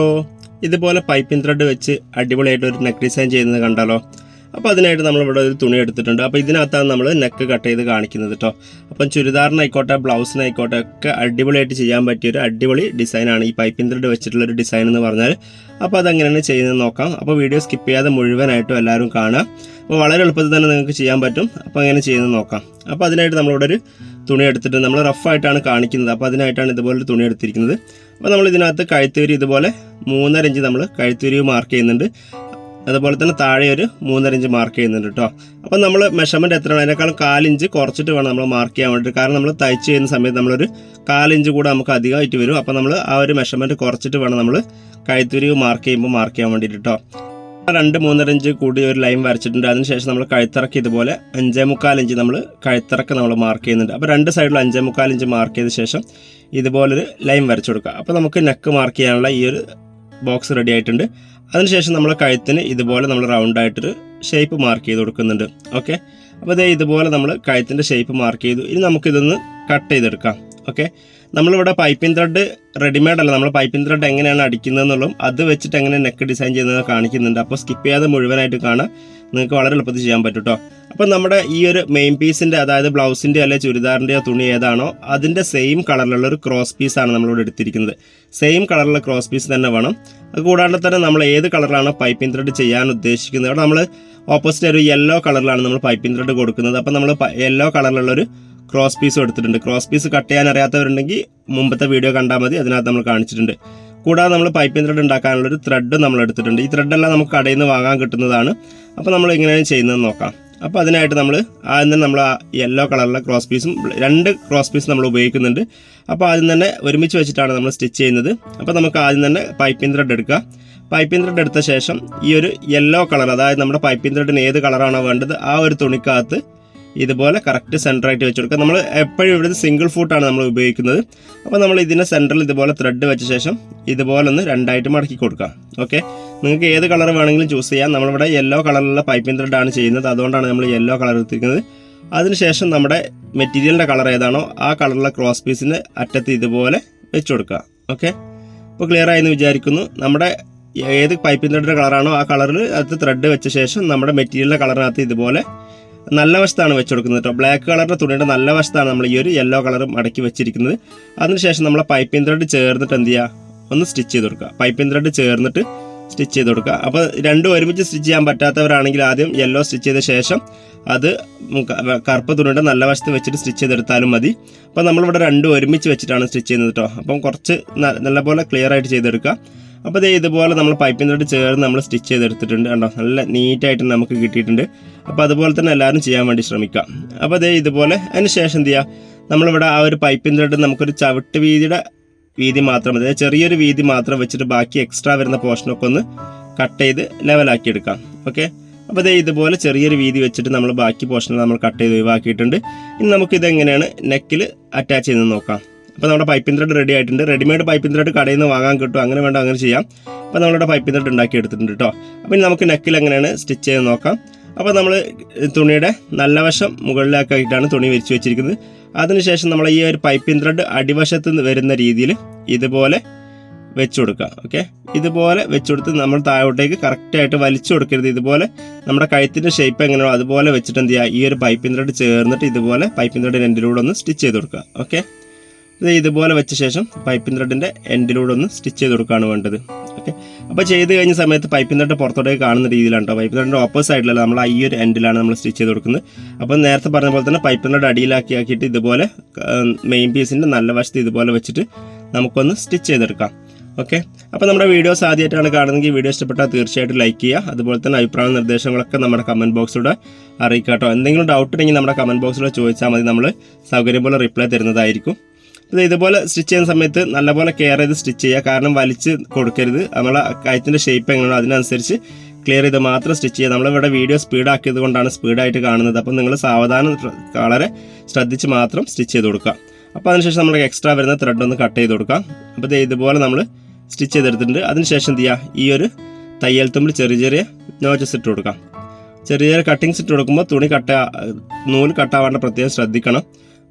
ഓ ഇതുപോലെ piping thread വെച്ച് അടിപൊളിയായിട്ട് ഒരു നെക്ക് ഡിസൈൻ ചെയ്യുന്നത് കണ്ടാലോ? അപ്പോൾ അതിനായിട്ട് നമ്മളിവിടെ ഒരു തുണി എടുത്തിട്ടുണ്ട്. അപ്പോൾ ഇതിനകത്താണ് നമ്മൾ നെക്ക് കട്ട് ചെയ്ത് കാണിക്കുന്നത് കേട്ടോ അപ്പം ചുരിദാറിനായിക്കോട്ടെ ബ്ലൗസിനായിക്കോട്ടെ ഒക്കെ അടിപൊളിയായിട്ട് ചെയ്യാൻ പറ്റിയ ഒരു അടിപൊളി ഡിസൈനാണ് ഈ പൈപ്പിംഗ് ത്രെഡ് വെച്ചിട്ടുള്ള ഒരു ഡിസൈൻ എന്ന് പറഞ്ഞാൽ അപ്പോൾ അതെങ്ങനെയാണ് ചെയ്യുന്നത് നോക്കാം. അപ്പോൾ വീഡിയോ സ്കിപ്പ് ചെയ്യാതെ മുഴുവനായിട്ടും എല്ലാവരും കാണുക. അപ്പോൾ വളരെ എളുപ്പത്തിൽ തന്നെ നിങ്ങൾക്ക് ചെയ്യാൻ പറ്റും. അപ്പോൾ എങ്ങനെ ചെയ്യുന്നത് നോക്കാം. അപ്പോൾ അതിനായിട്ട് നമ്മളിവിടെ ഒരു തുണി എടുത്തിട്ട് നമ്മൾ റഫായിട്ടാണ് കാണിക്കുന്നത്. അപ്പോൾ അതിനായിട്ടാണ് ഇതുപോലെ തുണി എടുത്തിരിക്കുന്നത്. അപ്പോൾ നമ്മൾ ഇതിനകത്ത് കഴുത്തുവരി ഇതുപോലെ മൂന്നര ഇഞ്ച് നമ്മൾ കഴുത്തുവരി മാർക്ക് ചെയ്യുന്നുണ്ട്. അതുപോലെ തന്നെ താഴെ ഒരു മൂന്നര ഇഞ്ച് മാർക്ക് ചെയ്യുന്നുണ്ട് കേട്ടോ അപ്പോൾ നമ്മൾ മെഷർമെന്റ് എത്രയാണ് അതിനേക്കാളും കാലിഞ്ച് കുറച്ചിട്ട് വേണം നമ്മൾ മാർക്ക് ചെയ്യാൻ വേണ്ടിയിട്ട്. കാരണം നമ്മൾ തയ്ച്ച് ചെയ്യുന്ന സമയത്ത് നമ്മളൊരു കാലിഞ്ച് കൂടെ നമുക്ക് അധികമായിട്ട് വരും. അപ്പോൾ നമ്മൾ ആ ഒരു മെഷർമെന്റ് കുറച്ചിട്ട് വേണം നമ്മൾ കഴുത്തുരി മാർക്ക് ചെയ്യുമ്പോൾ മാർക്ക് ചെയ്യാൻ വേണ്ടിയിട്ട് കേട്ടോ രണ്ട് മൂന്നര ഇഞ്ച് കൂടി ഒരു ലൈൻ വരച്ചിട്ടുണ്ട്. അതിനുശേഷം നമ്മൾ കഴുത്തിറക്കി ഇതുപോലെ അഞ്ചേ മുക്കാൽ ഇഞ്ച് നമ്മൾ കഴുത്തിറക്കം നമ്മൾ മാർക്ക് ചെയ്യുന്നുണ്ട്. അപ്പോൾ രണ്ട് സൈഡിലും അഞ്ചേ മുക്കാൽ ഇഞ്ച് മാർക്ക് ചെയ്ത ശേഷം ഇതുപോലൊരു ലൈൻ വരച്ചു കൊടുക്കുക. അപ്പോൾ നമുക്ക് നെക്ക് മാർക്ക് ചെയ്യാനുള്ള ഈ ഒരു ബോക്സ് റെഡി ആയിട്ടുണ്ട്. അതിനുശേഷം നമ്മൾ കഴുത്തിന് ഇതുപോലെ നമ്മൾ റൗണ്ട് ആയിട്ടൊരു ഷേപ്പ് മാർക്ക് ചെയ്ത് കൊടുക്കുന്നുണ്ട്. ഓക്കെ അപ്പോൾ ഇതേ ഇതുപോലെ നമ്മൾ കഴുത്തിന്റെ ഷേപ്പ് മാർക്ക് ചെയ്തു. ഇനി നമുക്കിതൊന്ന് കട്ട് ചെയ്തെടുക്കാം. ഓക്കെ. നമ്മളിവിടെ പൈപ്പിംഗ് ത്രെഡ് റെഡിമെയ്ഡ് അല്ല നമ്മൾ പൈപ്പിംഗ് ത്രെഡ് എങ്ങനെയാണ് അടിക്കുന്നതെന്നുള്ളതും അത് വെച്ചിട്ട് എങ്ങനെ നെക്ക് ഡിസൈൻ ചെയ്യുന്നത് കാണിക്കുന്നുണ്ട്. അപ്പോൾ സ്കിപ്പ് ചെയ്യാതെ മുഴുവനായിട്ട് കാണാം നിങ്ങൾക്ക് വളരെ എളുപ്പത്തിൽ ചെയ്യാൻ പറ്റും കേട്ടോ അപ്പോൾ നമ്മുടെ ഈ ഒരു മെയിൻ പീസിന്റെ അതായത് ബ്ലൗസിന്റെ അല്ലെങ്കിൽ ചുരിദാറിന്റെയോ തുണി ഏതാണോ അതിന്റെ സെയിം കളറിലുള്ള ഒരു ക്രോസ് പീസാണ് നമ്മളിവിടെ എടുത്തിരിക്കുന്നത്. സെയിം കളറിലുള്ള ക്രോസ് പീസ് തന്നെ വേണം. അത് കൂടാണ്ട് തന്നെ നമ്മൾ ഏത് കളറിലാണോ പൈപ്പിംഗ് ത്രെഡ് ചെയ്യാൻ ഉദ്ദേശിക്കുന്നത്. അവിടെ നമ്മൾ ഓപ്പോസിറ്റ് ഒരു യെല്ലോ കളറിലാണ് നമ്മൾ പൈപ്പിംഗ് ത്രെഡ് കൊടുക്കുന്നത്. അപ്പോൾ നമ്മൾ യെല്ലോ കളറിലുള്ള ഒരു ക്രോസ് പീസും എടുത്തിട്ടുണ്ട്. ക്രോസ് പീസ് കട്ട് ചെയ്യാൻ അറിയാത്തവരുണ്ടെങ്കിൽ മുമ്പത്തെ വീഡിയോ കണ്ടാൽ മതി. അതിനകത്ത് നമ്മൾ കാണിച്ചിട്ടുണ്ട്. കൂടാതെ നമ്മൾ പൈപ്പിംഗ് ത്രെഡ് ഉണ്ടാക്കാനുള്ള ഒരു ത്രെഡ് നമ്മൾ എടുത്തിട്ടുണ്ട്. ഈ ത്രെഡെല്ലാം നമുക്ക് കടയിൽ നിന്ന് വാങ്ങാൻ കിട്ടുന്നതാണ്. അപ്പോൾ നമ്മൾ എങ്ങനെയാണ് ചെയ്യുന്നത് നോക്കാം. അപ്പോൾ അതിനായിട്ട് നമ്മൾ ആദ്യം തന്നെ നമ്മൾ ആ യെല്ലോ കളറിലെ ക്രോസ് പീസും രണ്ട് ക്രോസ് പീസ് നമ്മൾ ഉപയോഗിക്കുന്നുണ്ട്. അപ്പോൾ ആദ്യം തന്നെ ഒരുമിച്ച് വെച്ചിട്ടാണ് നമ്മൾ സ്റ്റിച്ച് ചെയ്യുന്നത്. അപ്പോൾ നമുക്ക് ആദ്യം തന്നെ പൈപ്പിംഗ് ത്രെഡ് എടുക്കുക. പൈപ്പിംഗ് ത്രെഡ് എടുത്ത ശേഷം ഈ ഒരു യെല്ലോ കളർ അതായത് നമ്മുടെ പൈപ്പിംഗ് ത്രെഡിന് ഏത് കളറാണോ വേണ്ടത് ആ ഒരു തുണിക്കകത്ത് ഇതുപോലെ കറക്റ്റ് സെന്ററായിട്ട് വെച്ച് കൊടുക്കുക. നമ്മൾ എപ്പോഴും ഇവിടുന്ന് സിംഗിൾ ഫൂട്ടാണ് നമ്മൾ ഉപയോഗിക്കുന്നത്. അപ്പോൾ നമ്മൾ ഇതിന്റെ സെന്ററിൽ ഇതുപോലെ ത്രെഡ് വെച്ച ശേഷം ഇതുപോലെ ഒന്ന് രണ്ടായിട്ട് മടക്കി കൊടുക്കാം ഓക്കെ നിങ്ങൾക്ക് ഏത് കളർ വേണമെങ്കിലും ചൂസ് ചെയ്യാം. നമ്മളിവിടെ യെല്ലോ കളറിലുള്ള പൈപ്പിംഗ് ത്രെഡാണ് ചെയ്യുന്നത്. അതുകൊണ്ടാണ് നമ്മൾ യെല്ലോ കളർ എടുത്തിരിക്കുന്നത്. അതിനുശേഷം നമ്മുടെ മെറ്റീരിയലിന്റെ കളർ ഏതാണോ ആ കളറിലെ ക്രോസ് പീസിന് അറ്റത്ത് ഇതുപോലെ വെച്ച് കൊടുക്കുക. ഓക്കെ ഇപ്പോൾ ക്ലിയർ ആയെന്ന് വിചാരിക്കുന്നു. നമ്മുടെ ഏത് പൈപ്പിംഗ് ത്രെഡിന്റെ കളറാണോ ആ കളറിൽ അത് ത്രെഡ് വെച്ച ശേഷം നമ്മുടെ മെറ്റീരിയലിന്റെ കളറിനകത്ത് ഇതുപോലെ നല്ല വശത്താണ് വെച്ച് കൊടുക്കുന്നത് കേട്ടോ ബ്ലാക്ക് കളറിന്റെ തുണിയുടെ നല്ല വശത്താണ് നമ്മൾ ഈ ഒരു യെല്ലോ കളർ മടക്കി വെച്ചിരിക്കുന്നത്. അതിനുശേഷം നമ്മൾ പൈപ്പിംഗ് ത്രെഡ് ചേർന്നിട്ട് എന്ത് ചെയ്യുക ഒന്ന് സ്റ്റിച്ച് ചെയ്ത് കൊടുക്കുക. പൈപ്പിംഗ് ത്രെഡ് ചേർന്നിട്ട് സ്റ്റിച്ച് ചെയ്ത് കൊടുക്കുക. അപ്പോൾ രണ്ടും ഒരുമിച്ച് സ്റ്റിച്ച് ചെയ്യാൻ പറ്റാത്തവരാണെങ്കിൽ ആദ്യം യെല്ലോ സ്റ്റിച്ച് ചെയ്ത ശേഷം അത് കറുപ്പ് തുണിയുടെ നല്ല വശത്ത് വെച്ചിട്ട് സ്റ്റിച്ച് ചെയ്തെടുത്താലും മതി. അപ്പോൾ നമ്മളിവിടെ രണ്ടും ഒരുമിച്ച് വെച്ചിട്ടാണ് സ്റ്റിച്ച് ചെയ്യുന്നത് കേട്ടോ അപ്പം കുറച്ച് നല്ലപോലെ ക്ലിയർ ആയിട്ട് ചെയ്തെടുക്കുക. അപ്പോൾ ദേ ഇതുപോലെ നമ്മൾ ത്രെഡ് ചേർന്ന് നമ്മൾ സ്റ്റിച്ച് ചെയ്തെടുത്തിട്ടുണ്ട് കണ്ടോ? നല്ല നീറ്റായിട്ട് നമുക്ക് കിട്ടിയിട്ടുണ്ട്. അപ്പോൾ അതുപോലെ തന്നെ എല്ലാവരും ചെയ്യാൻ വേണ്ടി ശ്രമിക്കുക അപ്പോൾ ദേ ഇതുപോലെ അതിന് ശേഷം എന്ത് ചെയ്യുക നമ്മളിവിടെ ആ ഒരു പൈപ്പിന്റെ തൊട്ട് നമുക്കൊരു ചവിട്ട് വീതിയുടെ വീതി മാത്രം മതി. അതായത് ചെറിയൊരു വീതി മാത്രം വെച്ചിട്ട് ബാക്കി എക്സ്ട്രാ വരുന്ന പോർഷനൊക്കെ ഒന്ന് കട്ട് ചെയ്ത് ലെവലാക്കി എടുക്കാം. ഓക്കെ അപ്പോൾ ദേ ഇതുപോലെ ചെറിയൊരു വീതി വെച്ചിട്ട് നമ്മൾ ബാക്കി പോർഷൻ നമ്മൾ കട്ട് ചെയ്ത് ഒഴിവാക്കിയിട്ടുണ്ട്. ഇനി നമുക്കിതെങ്ങനെയാണ് നെക്കിൽ അറ്റാച്ച് ചെയ്ത് നോക്കാം. അപ്പോൾ നമ്മുടെ പൈപ്പിംഗ് ത്രെഡ് റെഡി ആയിട്ടുണ്ട്. റെഡിമെയ്ഡ് പൈപ്പിംഗ് ത്രെഡ് കടയിൽ നിന്ന് വാങ്ങാൻ കിട്ടും. അങ്ങനെ വേണ്ട അങ്ങനെ ചെയ്യാം. അപ്പോൾ നമ്മളുടെ പൈപ്പിംഗ് ത്രെഡ് ഉണ്ടാക്കി എടുത്തിട്ടുണ്ട് കേട്ടോ അപ്പോൾ ഇനി നമുക്ക് നെക്കിൽ എങ്ങനെയാണ് സ്റ്റിച്ച് ചെയ്ത് നോക്കാം. അപ്പോൾ നമ്മൾ തുണിയുടെ നല്ല വശം മുകളിലേക്കായിട്ടാണ് തുണി വിരിച്ചു വെച്ചിരിക്കുന്നത്. അതിനുശേഷം നമ്മൾ ഈ ഒരു പൈപ്പിംഗ് ത്രെഡ് അടിവശത്ത് നിന്ന് വരുന്ന രീതിയിൽ ഇതുപോലെ വെച്ചു കൊടുക്കുക ഓക്കെ ഇതുപോലെ വെച്ചു കൊടുത്ത് നമ്മൾ താഴോട്ടേക്ക് കറക്റ്റായിട്ട് വലിച്ചു കൊടുക്കരുത്. ഇതുപോലെ നമ്മുടെ കഴുത്തിന്റെ ഷേപ്പ് എങ്ങനെയാണോ അതുപോലെ വെച്ചിട്ട് എന്ത് ചെയ്യുക? ഈ ഒരു പൈപ്പിംഗ് ത്രെഡ് ചേർന്നിട്ട് ഇതുപോലെ പൈപ്പിംഗ് ത്രെഡിന്റെ രണ്ടിലൂടെ ഒന്ന് സ്റ്റിച്ച് ചെയ്ത് കൊടുക്കുക ഓക്കെ ഇത് ഇതുപോലെ വെച്ച ശേഷം പൈപ്പിംഗ് ത്രെഡിന്റെ എൻഡിലൂടെ ഒന്ന് സ്റ്റിച്ച് ചെയ്ത് കൊടുക്കുകയാണ് വേണ്ടത്. ഓക്കെ അപ്പോൾ ചെയ്ത് കഴിഞ്ഞ സമയത്ത് പൈപ്പിംഗ് ത്രെഡ് പുറത്തോട്ടേക്ക് കാണുന്ന രീതിയിലാണ് കേട്ടോ പൈപ്പിംഗ് ത്രെഡിന്റെ ഓപ്പോസിറ്റ് സൈഡിലല്ല നമ്മൾ ഈ ഒരു എൻഡിലാണ് നമ്മൾ സ്റ്റിച്ച് ചെയ്ത് കൊടുക്കുന്നത്. അപ്പോൾ നേരത്തെ പറഞ്ഞ പോലെ തന്നെ പൈപ്പിംഗ് ത്രെഡ് അടിയിലാക്കി ആക്കിയിട്ട് ഇതുപോലെ മെയിൻ പീസിന്റെ നല്ല വശത്ത് ഇതുപോലെ വെച്ചിട്ട് നമുക്കൊന്ന് സ്റ്റിച്ച് ചെയ്തെടുക്കാം. ഓക്കെ അപ്പോൾ നമ്മുടെ വീഡിയോസ് ആദ്യമായിട്ടാണ് കാണുന്നതെങ്കിൽ വീഡിയോ ഇഷ്ടപ്പെട്ടാൽ തീർച്ചയായിട്ടും ലൈക്ക് ചെയ്യുക. അതുപോലെ തന്നെ അഭിപ്രായ നിർദ്ദേശങ്ങളൊക്കെ നമ്മുടെ കമന്റ് ബോക്സിലൂടെ അറിയിക്കാം കേട്ടോ എന്തെങ്കിലും ഡൗട്ട് ഉണ്ടെങ്കിൽ നമ്മുടെ കമന്റ് ബോക്സിലൂടെ ചോദിച്ചാൽ മതി. നമ്മൾ സൗകര്യം പോലെ റിപ്ലൈ തരുന്നതായിരിക്കും. ഇത് ഇതുപോലെ സ്റ്റിച്ച് ചെയ്യുന്ന സമയത്ത് നല്ലപോലെ കെയർ ചെയ്ത് സ്റ്റിച്ച് ചെയ്യുക. കാരണം വലിച്ച് കൊടുക്കരുത്. നമ്മളെ കയത്തിന്റെ ഷേപ്പ് എങ്ങനെയാണോ അതിനനുസരിച്ച് ക്ലിയർ ചെയ്ത് മാത്രം സ്റ്റിച്ച് ചെയ്യുക. നമ്മളിവിടെ വീഡിയോ സ്പീഡാക്കിയത് കൊണ്ടാണ് സ്പീഡായിട്ട് കാണുന്നത്. അപ്പം നിങ്ങൾ സാവധാനം വളരെ ശ്രദ്ധിച്ച് മാത്രം സ്റ്റിച്ച് ചെയ്ത് കൊടുക്കുക. അപ്പോൾ അതിനുശേഷം നമ്മൾ എക്സ്ട്രാ വരുന്ന ത്രെഡ് ഒന്ന് കട്ട് ചെയ്ത് കൊടുക്കാം. അപ്പോൾ ഇതുപോലെ നമ്മൾ സ്റ്റിച്ച് ചെയ്തെടുത്തിട്ടുണ്ട്. അതിനുശേഷം എന്ത് ചെയ്യുക? ഈ ഒരു തയ്യൽ തുമ്പിൽ ചെറിയ ചെറിയ നോച്ചസ് ഇട്ട് കൊടുക്കാം. ചെറിയ ചെറിയ കട്ടിങ്സ് ഇട്ട് കൊടുക്കുമ്പോൾ തുണി കട്ട നൂൽ കട്ടാവാണ്ട് പ്രത്യേകം ശ്രദ്ധിക്കണം.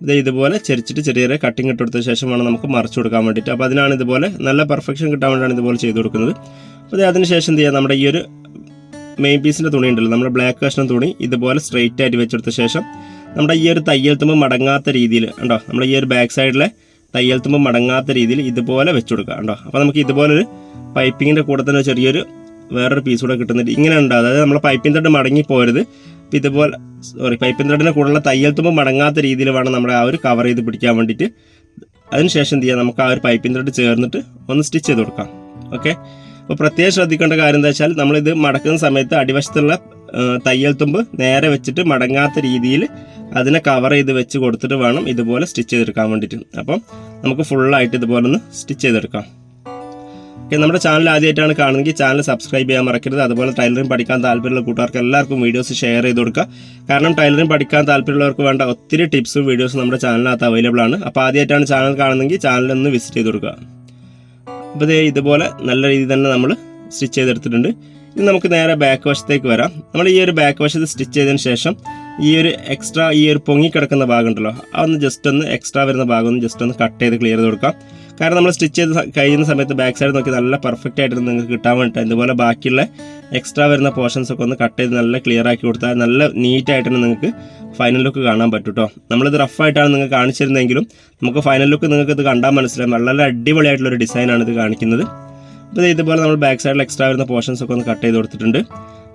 ഇതുപോലെ ചെരിച്ചിട്ട് ചെറിയ ചെറിയ കട്ടിങ് ഇട്ട് കൊടുത്ത ശേഷം വേണം നമുക്ക് മറിച്ച് കൊടുക്കാൻ വേണ്ടിയിട്ട്. അപ്പോൾ അതിനാണ് ഇതുപോലെ നല്ല പെർഫെക്ഷൻ കിട്ടാൻ വേണ്ടിയാണ് ഇതുപോലെ ചെയ്ത് കൊടുക്കുന്നത്. അപ്പോൾ അതിന് ശേഷം എന്ത് ചെയ്യുക നമ്മുടെ ഈ ഒരു മെയിൻ പീസിന്റെ തുണി ഉണ്ടല്ലോ നമ്മുടെ ബ്ലാക്ക് കഷ്ണം തുണി ഇതുപോലെ സ്ട്രെയിറ്റ് ആയിട്ട് വെച്ചെടുത്ത ശേഷം നമ്മുടെ ഈ ഒരു തയ്യൽ തുമ്പ് മടങ്ങാത്ത രീതിയിൽ ഉണ്ടോ നമ്മുടെ ഈ ഒരു ബാക്ക് സൈഡിലെ തയ്യൽ തുമ്പ് മടങ്ങാത്ത രീതിയിൽ ഇതുപോലെ വെച്ചു കൊടുക്കുക ഉണ്ടോ അപ്പോൾ നമുക്ക് ഇതുപോലൊരു പൈപ്പിങ്ങിന്റെ കൂടെ തന്നെ ചെറിയൊരു വേറൊരു പീസ് കൂടെ കിട്ടുന്നുണ്ട്. ഇങ്ങനെ ഉണ്ടാകും അതായത് നമ്മൾ പൈപ്പിൻ ത്രെഡ് മടങ്ങി പോരുത്. അപ്പോൾ ഇതുപോലെ സോറി പൈപ്പിൻ തട്ടിന്റെ കൂടെയുള്ള തയ്യൽ തുമ്പ് മടങ്ങാത്ത രീതിയിൽ വേണം നമ്മുടെ ആ ഒരു കവർ ചെയ്ത് പിടിക്കാൻ വേണ്ടിയിട്ട്. അതിനുശേഷം എന്ത് ചെയ്യാം? നമുക്ക് ആ ഒരു പൈപ്പിൻ ത്രെഡ് ചേർന്നിട്ട് ഒന്ന് സ്റ്റിച്ച് ചെയ്ത് കൊടുക്കാം. ഓക്കെ അപ്പോൾ പ്രത്യേകം ശ്രദ്ധിക്കേണ്ട കാര്യം എന്താ വെച്ചാൽ നമ്മളിത് മടക്കുന്ന സമയത്ത് അടിവശത്തുള്ള തയ്യൽ തുമ്പ് നേരെ വെച്ചിട്ട് മടങ്ങാത്ത രീതിയിൽ അതിനെ കവർ ചെയ്ത് വെച്ച് കൊടുത്തിട്ട് വേണം ഇതുപോലെ സ്റ്റിച്ച് ചെയ്തെടുക്കാൻ വേണ്ടിയിട്ട്. അപ്പം നമുക്ക് ഫുള്ളായിട്ട് ഇതുപോലെ ഒന്ന് സ്റ്റിച്ച് ചെയ്തെടുക്കാം. ഓക്കെ നമ്മുടെ ചാനൽ ആദ്യമായിട്ടാണ് കാണുന്നെങ്കിൽ ചാനൽ സബ്സ്ക്രൈബ് ചെയ്യാൻ മറക്കരുത്. അതുപോലെ ടൈലറിംഗ് പഠിക്കാൻ താല്പര്യമുള്ള കൂട്ടുകാർക്ക് എല്ലാവർക്കും വീഡിയോസ് ഷെയർ ചെയ്ത് കൊടുക്കുക. കാരണം ടൈലറിംഗ് പഠിക്കാൻ താല്പര്യമുള്ളവർക്ക് വേണ്ട ഒത്തിരി ടിപ്സും വീഡിയോസും നമ്മുടെ ചാനലിനകത്ത് അവൈലബിൾ ആണ്. അപ്പോൾ ആദ്യമായിട്ടാണ് ചാനൽ കാണുന്നെങ്കിൽ ചാനൽ ഒന്ന് വിസിറ്റ് ചെയ്ത് കൊടുക്കുക. അപ്പോൾ ഇതേ ഇതുപോലെ നല്ല രീതിയിൽ തന്നെ നമ്മൾ സ്റ്റിച്ച് ചെയ്തെടുത്തിട്ടുണ്ട്. ഇനി നമുക്ക് നേരെ ബാക്ക് വശത്തേക്ക് വരാം. നമ്മൾ ഈ ഒരു ബാക്ക് വശത്ത് സ്റ്റിച്ച് ചെയ്തതിന് ശേഷം ഈ ഒരു എക്സ്ട്രാ ഈ ഒരു പൊങ്ങിക്കിടക്കുന്ന ഭാഗം ഉണ്ടല്ലോ അതൊന്ന് ജസ്റ്റ് ഒന്ന് എക്സ്ട്രാ വരുന്ന ഭാഗം ഒന്ന് ജസ്റ്റ് ഒന്ന് കട്ട് ചെയ്ത് ക്ലിയർ ചെയ്ത് കൊടുക്കാം. കാരണം നമ്മൾ സ്റ്റിച്ച് ചെയ്ത് കഴിയുന്ന സമയത്ത് ബാക്ക് സൈഡ് നോക്കി നല്ല പെർഫെക്റ്റ് ആയിട്ട് നിങ്ങൾക്ക് കിട്ടാൻ വേണ്ടിയിട്ട് ഇതുപോലെ ബാക്കിയുള്ള എക്സ്ട്രാ വരുന്ന പോർഷൻസ് ഒക്കെ ഒന്ന് കട്ട് ചെയ്ത് നല്ല ക്ലിയർ ആക്കി കൊടുത്താൽ നല്ല നീറ്റ് ആയിട്ട് നിങ്ങൾക്ക് ഫൈനൽ ലുക്ക് കാണാൻ പറ്റും കേട്ടോ നമ്മളിത് റഫായിട്ടാണ് നിങ്ങൾക്ക് കാണിച്ചിരുന്നെങ്കിലും നമുക്ക് ഫൈനൽ ലുക്ക് നിങ്ങൾക്ക് ഇത് കണ്ടാൽ മനസ്സിലാവും. നല്ല അടിപൊളിയായിട്ടുള്ള ഒരു ഡിസൈനാണ് ഇത് കാണിക്കുന്നത്. അപ്പോൾ ഇതുപോലെ നമ്മൾ ബാക്ക് സൈഡിൽ എക്സ്ട്രാ വരുന്ന പോർഷൻസ് ഒക്കെ ഒന്ന് കട്ട് ചെയ്ത് കൊടുത്തിട്ടുണ്ട്.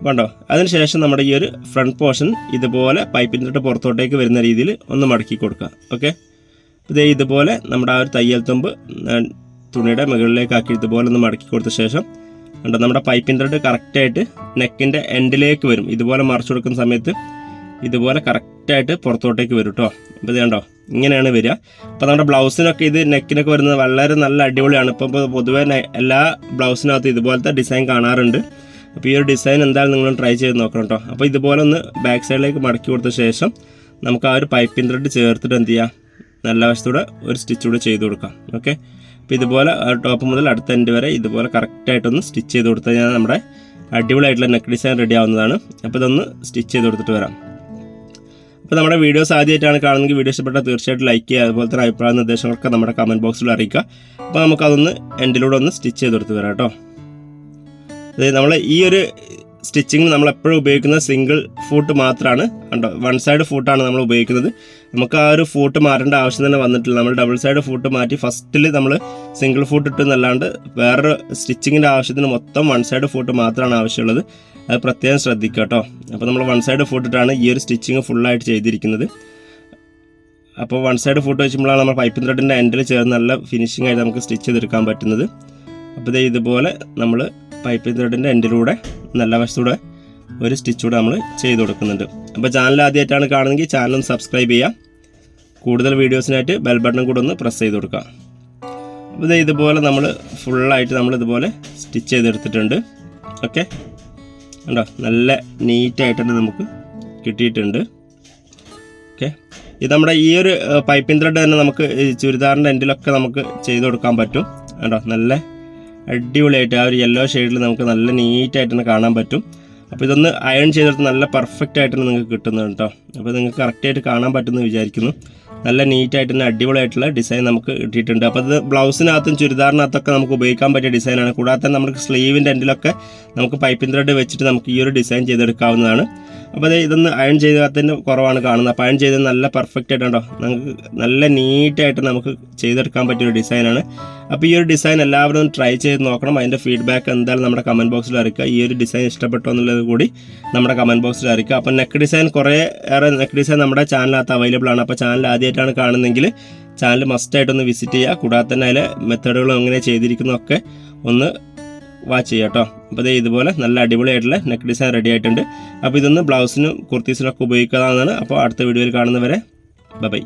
കണ്ടോ? അതിനുശേഷം നമ്മുടെ ഈ ഒരു ഫ്രണ്ട് പോർഷൻ ഇതുപോലെ പൈപ്പിന്റെ തൊട്ട് പുറത്തോട്ടേക്ക് വരുന്ന രീതിയിൽ ഒന്ന് മടക്കി കൊടുക്കുക. ഓക്കെ ഇതേ ഇതുപോലെ നമ്മുടെ ആ ഒരു തയ്യൽ തുമ്പ് തുണിയുടെ മുകളിലേക്ക് ആക്കി ഇതുപോലെ ഒന്ന് മടക്കി കൊടുത്ത ശേഷം കണ്ടോ നമ്മുടെ പൈപ്പിൻ ത്രെഡ് കറക്റ്റായിട്ട് നെക്കിന്റെ എൻഡിലേക്ക് വരും. ഇതുപോലെ മറിച്ച് കൊടുക്കുന്ന സമയത്ത് ഇതുപോലെ കറക്റ്റായിട്ട് പുറത്തോട്ടേക്ക് വരും കേട്ടോ അപ്പോൾ ഇത് കണ്ടോ ഇങ്ങനെയാണ് വരിക. അപ്പോൾ നമ്മുടെ ബ്ലൗസിനൊക്കെ ഇത് നെക്കിനൊക്കെ വരുന്നത് വളരെ നല്ല അടിപൊളിയാണ്. ഇപ്പം പൊതുവേ എല്ലാ ബ്ലൗസിനകത്ത് ഇതുപോലത്തെ ഡിസൈൻ കാണാറുണ്ട്. അപ്പോൾ ഈ ഒരു ഡിസൈൻ എന്തായാലും നിങ്ങൾ ട്രൈ ചെയ്ത് നോക്കണം കേട്ടോ അപ്പോൾ ഇതുപോലെ ഒന്ന് ബാക്ക് സൈഡിലേക്ക് മടക്കി കൊടുത്ത ശേഷം നമുക്ക് ആ ഒരു പൈപ്പിൻ ത്രെഡ് ചേർത്തിട്ട് എന്ത് ചെയ്യാം? നല്ല വശത്തൂടെ ഒരു സ്റ്റിച്ച് കൂടെ ചെയ്ത് കൊടുക്കാം. ഓക്കെ അപ്പോൾ ഇതുപോലെ ടോപ്പ് മുതൽ അടുത്ത എൻഡ് വരെ ഇതുപോലെ കറക്റ്റായിട്ടൊന്ന് സ്റ്റിച്ച് ചെയ്ത് കൊടുത്തു കഴിഞ്ഞാൽ നമ്മുടെ അടിപൊളിയായിട്ടുള്ള നെക്ക് ഡിസൈൻ റെഡി ആവുന്നതാണ്. അപ്പോൾ ഇതൊന്ന് സ്റ്റിച്ച് ചെയ്ത് കൊടുത്തിട്ട് വരാം. അപ്പോൾ നമ്മുടെ വീഡിയോസ് ആദ്യമായിട്ടാണ് കാണുന്നെങ്കിൽ വീഡിയോ ഇഷ്ടപ്പെട്ടാൽ തീർച്ചയായിട്ടും ലൈക്ക് ചെയ്യുക. അതുപോലെ തന്നെ അഭിപ്രായ നിർദ്ദേശങ്ങളൊക്കെ നമ്മുടെ കമന്റ് ബോക്സിൽ അറിയിക്കുക. അപ്പോൾ നമുക്കതൊന്ന് എൻഡിലൂടെ ഒന്ന് സ്റ്റിച്ച് ചെയ്ത് കൊടുത്ത് വരാം കേട്ടോ. അതായത് നമ്മൾ ഈ ഒരു സ്റ്റിച്ചിങ് നമ്മൾ എപ്പോഴും ഉപയോഗിക്കുന്ന സിംഗിൾ ഫൂട്ട് മാത്രമാണ്. കണ്ടോ? വൺ സൈഡ് ഫൂട്ടാണ് നമ്മൾ ഉപയോഗിക്കുന്നത്. നമുക്ക് ആ ഒരു ഫൂട്ട് മാറേണ്ട ആവശ്യം തന്നെ വന്നിട്ടില്ല. നമ്മൾ ഡബിൾ സൈഡ് ഫൂട്ട് മാറ്റി ഫസ്റ്റിൽ നമ്മൾ സിംഗിൾ ഫൂട്ട് ഇട്ടെന്നല്ലാണ്ട് വേറൊരു സ്റ്റിച്ചിങ്ങിന്റെ ആവശ്യത്തിന് മൊത്തം വൺ സൈഡ് ഫൂട്ട് മാത്രമാണ് ആവശ്യമുള്ളത്. അത് പ്രത്യേകം ശ്രദ്ധിക്കുക കേട്ടോ. അപ്പോൾ നമ്മൾ വൺ സൈഡ് ഫൂട്ടിട്ടാണ് ഈ ഒരു സ്റ്റിച്ചിങ് ഫുള്ളായിട്ട് ചെയ്തിരിക്കുന്നത്. അപ്പോൾ വൺ സൈഡ് ഫൂട്ട് വെച്ചുമ്പോഴാണ് നമ്മൾ പൈപ്പിൻ ത്രെഡിന്റെ എൻഡിൽ ചേർന്ന് നല്ല ഫിനിഷിംഗ് ആയിട്ട് നമുക്ക് സ്റ്റിച്ച് ചെയ്തെടുക്കാൻ പറ്റുന്നത്. അപ്പോൾ ഇതേ ഇതുപോലെ നമ്മൾ പൈപ്പിൻ ത്രെഡിന്റെ എൻഡിലൂടെ നല്ല വശത്തൂടെ ഒരു സ്റ്റിച്ചൂടെ നമ്മൾ ചെയ്ത് കൊടുക്കുന്നുണ്ട്. അപ്പോൾ ചാനൽ ആദ്യമായിട്ടാണ് കാണുന്നതെങ്കിൽ ഒന്ന് സബ്സ്ക്രൈബ് ചെയ്യാം. കൂടുതൽ വീഡിയോസിനായിട്ട് ബെൽ ബട്ടൺ കൂടെ ഒന്ന് പ്രസ് ചെയ്ത് കൊടുക്കാം. അപ്പോൾ ഇത് ഇതുപോലെ നമ്മൾ ഫുള്ളായിട്ട് നമ്മൾ ഇതുപോലെ സ്റ്റിച്ച് ചെയ്തെടുത്തിട്ടുണ്ട്. ഓക്കെ കണ്ടോ? നല്ല നീറ്റായിട്ട് തന്നെ നമുക്ക് കിട്ടിയിട്ടുണ്ട്. ഓക്കെ ഇത് നമ്മുടെ ഈ ഒരു പൈപ്പിൻ ത്രെഡ് തന്നെ നമുക്ക് ചുരിദാറിന്റെ എൻഡിലൊക്കെ നമുക്ക് ചെയ്ത് കൊടുക്കാൻ പറ്റും. കണ്ടോ? നല്ല അടിപൊളിയായിട്ട് ആ ഒരു യെല്ലോ ഷെയ്ഡിൽ നമുക്ക് നല്ല നീറ്റായിട്ട് തന്നെ കാണാൻ പറ്റും. അപ്പോൾ ഇതൊന്ന് അയൺ ചെയ്തെടുത്ത് നല്ല പെർഫെക്റ്റ് ആയിട്ട് നിങ്ങൾക്ക് കിട്ടുന്നത് കേട്ടോ അപ്പോൾ നിങ്ങൾക്ക് കറക്റ്റായിട്ട് കാണാൻ പറ്റുമെന്ന് വിചാരിക്കുന്നു. നല്ല നീറ്റായിട്ട് തന്നെ അടിപൊളിയായിട്ടുള്ള ഡിസൈൻ നമുക്ക് കിട്ടിയിട്ടുണ്ട്. അപ്പോൾ ഇത് ബ്ലൗസിനകത്തും ചുരിദാറിനകത്തൊക്കെ നമുക്ക് ഉപയോഗിക്കാൻ പറ്റിയ ഡിസൈനാണ് കൂടാതെ നമുക്ക് സ്ലീവിന്റെ എൻഡിലൊക്കെ നമുക്ക് പൈപ്പിൻ ത്രെഡ് വെച്ചിട്ട് നമുക്ക് ഈ ഒരു ഡിസൈൻ ചെയ്തെടുക്കാവുന്നതാണ്. അപ്പോൾ അത് ഇതൊന്ന് അയൺ ചെയ്തതിന്റെ കുറവാണ് കാണുന്നത്. അപ്പോൾ അയൺ ചെയ്ത് നല്ല പെർഫെക്റ്റ് ആയിട്ടുണ്ടോ നമുക്ക് നല്ല നീറ്റായിട്ട് നമുക്ക് ചെയ്തെടുക്കാൻ പറ്റിയൊരു ഡിസൈനാണ് അപ്പോൾ ഈ ഒരു ഡിസൈൻ എല്ലാവരും ട്രൈ ചെയ്ത് നോക്കണം. അതിന്റെ ഫീഡ്ബാക്ക് എന്തായാലും നമ്മുടെ കമന്റ് ബോക്സിൽ അറിയിക്കുക. ഈ ഒരു ഡിസൈൻ ഇഷ്ടപ്പെട്ടോ എന്നുള്ളത് കൂടി നമ്മുടെ കമന്റ് ബോക്സിൽ അറിയിക്കുക. അപ്പോൾ നെക്ക് ഡിസൈൻ കുറേ ഏറെ നെക്ക് ഡിസൈൻ നമ്മുടെ ചാനലിനകത്ത് അവൈലബിൾ ആണ്. അപ്പോൾ ചാനൽ ആദ്യമായിട്ടാണ് കാണുന്നതെങ്കിൽ ചാനൽ മസ്റ്റായിട്ടൊന്ന് വിസിറ്റ് ചെയ്യുക. കൂടാതെ തന്നെ അതിലെ മെത്തേഡുകളും എങ്ങനെ ചെയ്തിരിക്കുന്നതൊക്കെ ഒന്ന് വാച്ച് ചെയ്യുക കേട്ടോ. അപ്പോൾ ഇതേ ഇതുപോലെ നല്ല അടിപൊളിയായിട്ടുള്ള നെക്ക് ഡിസൈൻ റെഡി ആയിട്ടുണ്ട്. അപ്പോൾ ഇതൊന്ന് ബ്ലൗസിനും കുർത്തീസിനൊക്കെ ഉപയോഗിക്കാവുന്നതാണ്. അപ്പോൾ അടുത്ത വീഡിയോയിൽ കാണുന്നവരെ ബൈ